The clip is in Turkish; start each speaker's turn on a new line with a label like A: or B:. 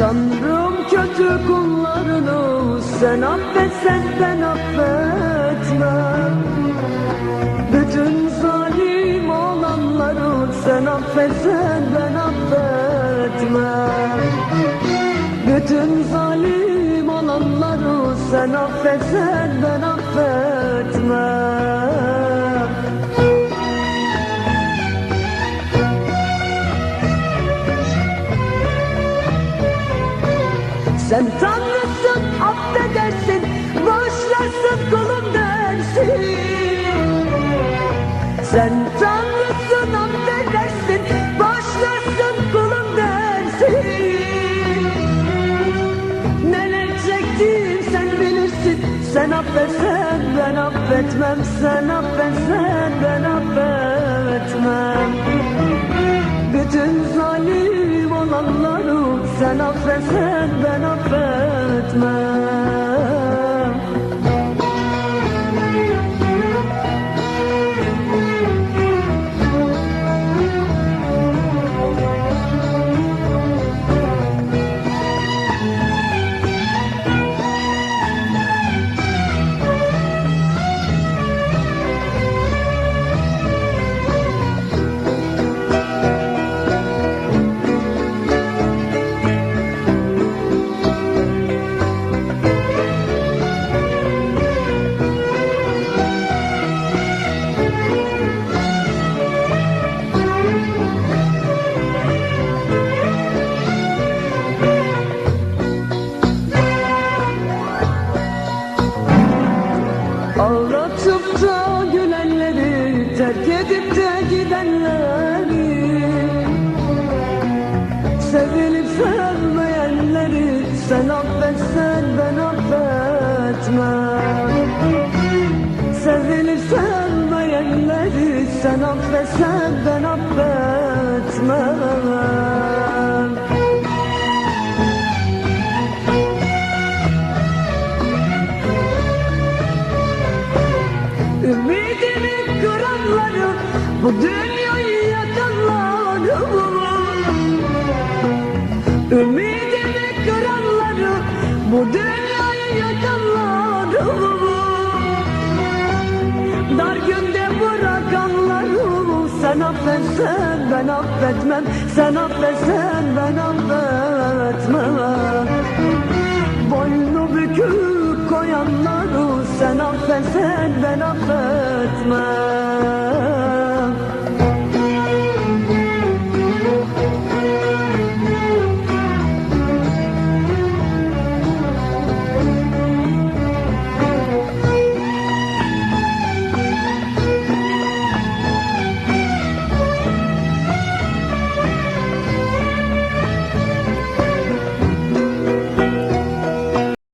A: Tanrım kötü kullarını sen affetsen ben affetmem. Bütün zalim olanları sen affetsen ben affetmem. Bütün zalim olanları sen affetsen ben affetmem Sen tanrısın affedersin Bağışlarsın kulum dersin Sen tanrısın affedersin Bağışlarsın kulum dersin Neler çektim sen bilirsin. Sen affetsen ben affetmem. Sen affetsen ben affetmem. Bütün zalim olanları sen affetsen ben affetmem edip de gidenleri Sevilip sevmeyenleri Sen affetsen ben affetmem. Sevilip sevmeyenleri Sen affetsen ben affetmem bu dünyayı yakanları Ümidimi kıranları bu dünyayı yakanları Dar günde bırakanları sen affetsen ben affetmem. Sen affetsen ben affetmem. Boynu bükük koyanları sen affetsen ben affetmem